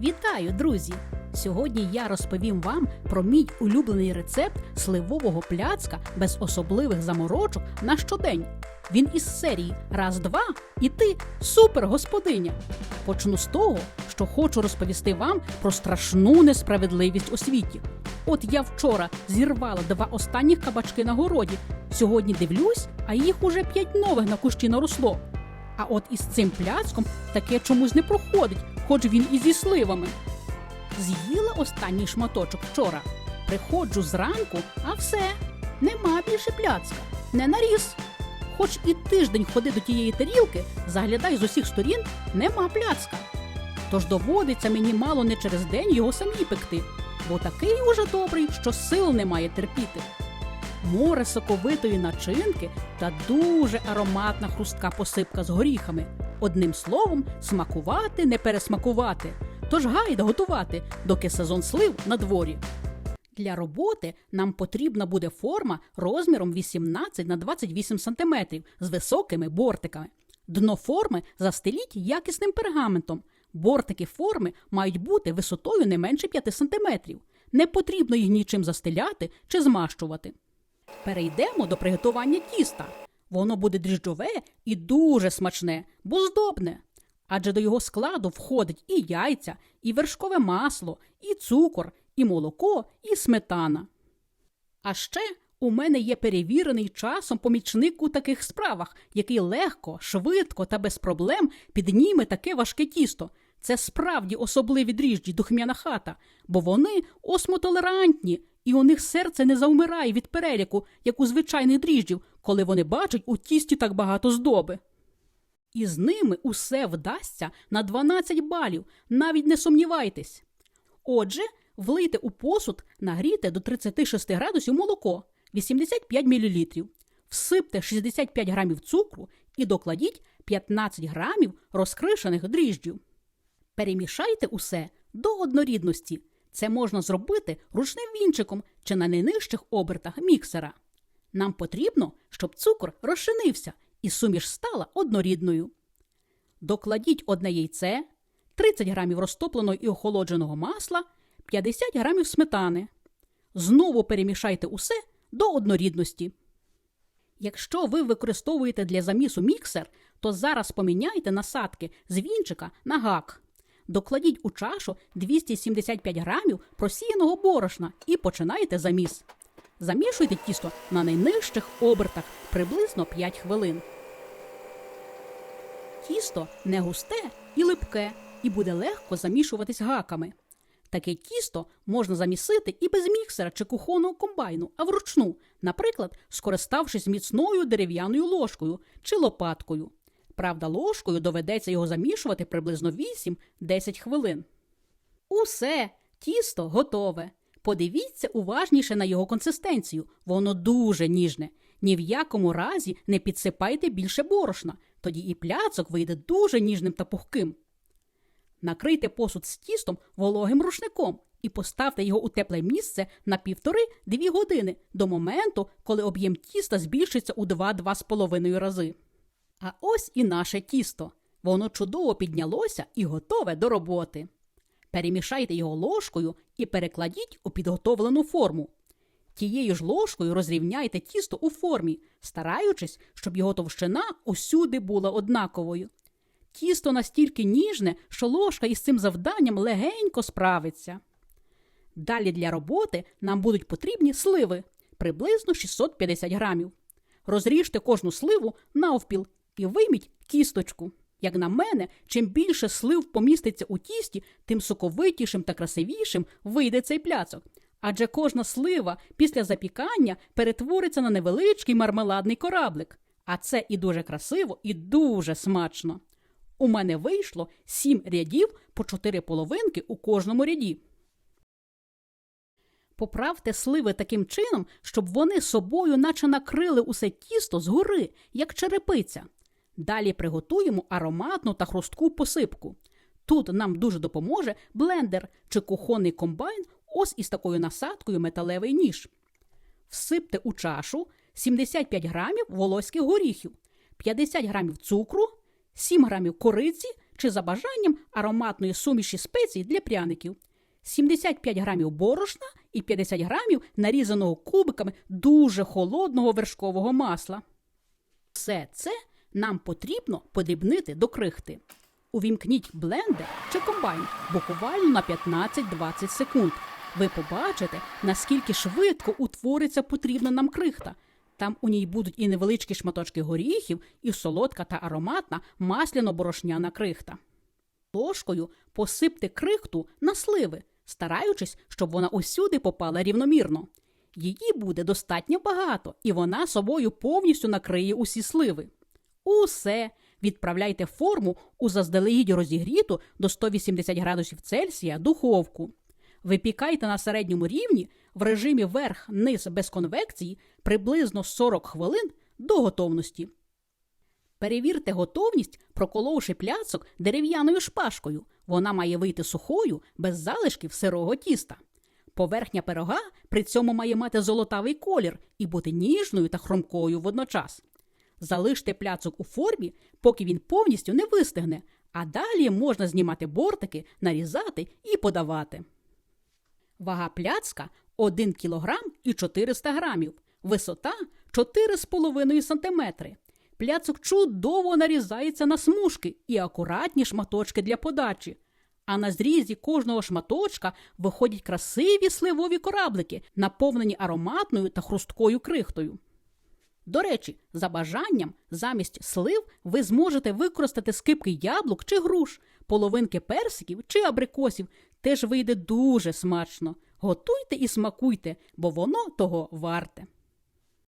Вітаю, друзі! Сьогодні я розповім вам про мій улюблений рецепт сливового пляцка без особливих заморочок на щодень. Він із серії Раз-два і ти супер господиня. Почну з того, що хочу розповісти вам про страшну несправедливість у світі. От я вчора зірвала два останніх кабачки на городі. Сьогодні дивлюсь, а їх уже п'ять нових на кущі наросло. А от із цим пляцком таке чомусь не проходить, хоч він і зі сливами. З'їла останній шматочок вчора. Приходжу зранку, а все, нема більше пляцка, не наріс. Хоч і тиждень ходи до тієї тарілки, заглядай з усіх сторін, нема пляцка. Тож доводиться мені мало не через день його самі пекти, бо такий уже добрий, що сил немає терпіти. Море соковитої начинки та дуже ароматна хрустка посипка з горіхами. Одним словом, смакувати, не пересмакувати. Тож гайда готувати, доки сезон слив на дворі. Для роботи нам потрібна буде форма розміром 18 на 28 см з високими бортиками. Дно форми застеліть якісним пергаментом. Бортики форми мають бути висотою не менше 5 см. Не потрібно їх нічим застеляти чи змащувати. Перейдемо до приготування тіста. Воно буде дріжджове і дуже смачне, бо здобне. Адже до його складу входить і яйця, і вершкове масло, і цукор, і молоко, і сметана. А ще у мене є перевірений часом помічник у таких справах, який легко, швидко та без проблем підніме таке важке тісто. Це справді особливі дріжджі духмяна хата, бо вони осмотолерантні, і у них серце не завмирає від переляку, як у звичайних дріжджів, коли вони бачать у тісті так багато здоби. І з ними усе вдасться на 12 балів, навіть не сумнівайтесь. Отже, влийте у посуд, нагрійте до 36 градусів молоко 85 мл, всипте 65 грамів цукру і докладіть 15 грамів розкришених дріжджів. Перемішайте усе до однорідності. Це можна зробити ручним вінчиком чи на найнижчих обертах міксера. Нам потрібно, щоб цукор розчинився і суміш стала однорідною. Докладіть одне яйце, 30 грамів розтопленого і охолодженого масла, 50 грамів сметани. Знову перемішайте усе до однорідності. Якщо ви використовуєте для замісу міксер, то зараз поміняйте насадки з вінчика на гак. Докладіть у чашу 275 грамів просіяного борошна і починайте заміс. Замішуйте тісто на найнижчих обертах приблизно 5 хвилин. Тісто не густе і липке, і буде легко замішуватись гаками. Таке тісто можна замісити і без міксера чи кухонного комбайну, а вручну, наприклад, скориставшись міцною дерев'яною ложкою чи лопаткою. Правда, ложкою доведеться його замішувати приблизно 8-10 хвилин. Усе, тісто готове. Подивіться уважніше на його консистенцію, воно дуже ніжне. Ні в якому разі не підсипайте більше борошна, тоді і пляцок вийде дуже ніжним та пухким. Накрийте посуд з тістом вологим рушником і поставте його у тепле місце на півтори-дві години до моменту, коли об'єм тіста збільшиться у 2-2,5 рази. А ось і наше тісто. Воно чудово піднялося і готове до роботи. Перемішайте його ложкою і перекладіть у підготовлену форму. Тією ж ложкою розрівняйте тісто у формі, стараючись, щоб його товщина усюди була однаковою. Тісто настільки ніжне, що ложка із цим завданням легенько справиться. Далі для роботи нам будуть потрібні сливи приблизно 650 грамів. Розріжте кожну сливу навпіл і вийміть кісточку. Як на мене, чим більше слив поміститься у тісті, тим соковитішим та красивішим вийде цей пляцок. Адже кожна слива після запікання перетвориться на невеличкий мармеладний кораблик. А це і дуже красиво, і дуже смачно. У мене вийшло сім рядів по чотири половинки у кожному ряді. Поправте сливи таким чином, щоб вони собою наче накрили усе тісто згори, як черепиця. Далі приготуємо ароматну та хрустку посипку. Тут нам дуже допоможе блендер чи кухонний комбайн ось із такою насадкою металевий ніж. Всипте у чашу 75 грамів волоських горіхів, 50 грамів цукру, 7 грамів кориці чи за бажанням ароматної суміші спецій для пряників. 75 грамів борошна і 50 грамів нарізаного кубиками дуже холодного вершкового масла. Все це нам потрібно подрібнити до крихти. Увімкніть блендер чи комбайн буквально на 15-20 секунд. Ви побачите, наскільки швидко утвориться потрібна нам крихта. Там у ній будуть і невеличкі шматочки горіхів, і солодка та ароматна масляно-борошняна крихта. Ложкою посипте крихту на сливи, стараючись, щоб вона усюди попала рівномірно. Її буде достатньо багато, і вона собою повністю накриє усі сливи. Усе відправляйте форму у заздалегідь розігріту до 180 градусів Цельсія духовку. Випікайте на середньому рівні в режимі верх-низ без конвекції приблизно 40 хвилин до готовності. Перевірте готовність, проколовши пляцок дерев'яною шпажкою. Вона має вийти сухою, без залишків сирого тіста. Поверхня пирога при цьому має мати золотавий колір і бути ніжною та хромкою водночас. Залиште пляцок у формі, поки він повністю не вистигне, а далі можна знімати бортики, нарізати і подавати. Вага пляцка 1 кг і 400 грамів, висота 4,5 см. Пляцок чудово нарізається на смужки і акуратні шматочки для подачі. А на зрізі кожного шматочка виходять красиві сливові кораблики, наповнені ароматною та хрусткою крихтою. До речі, за бажанням, замість слив ви зможете використати скипки яблук чи груш, половинки персиків чи абрикосів. Теж вийде дуже смачно. Готуйте і смакуйте, бо воно того варте.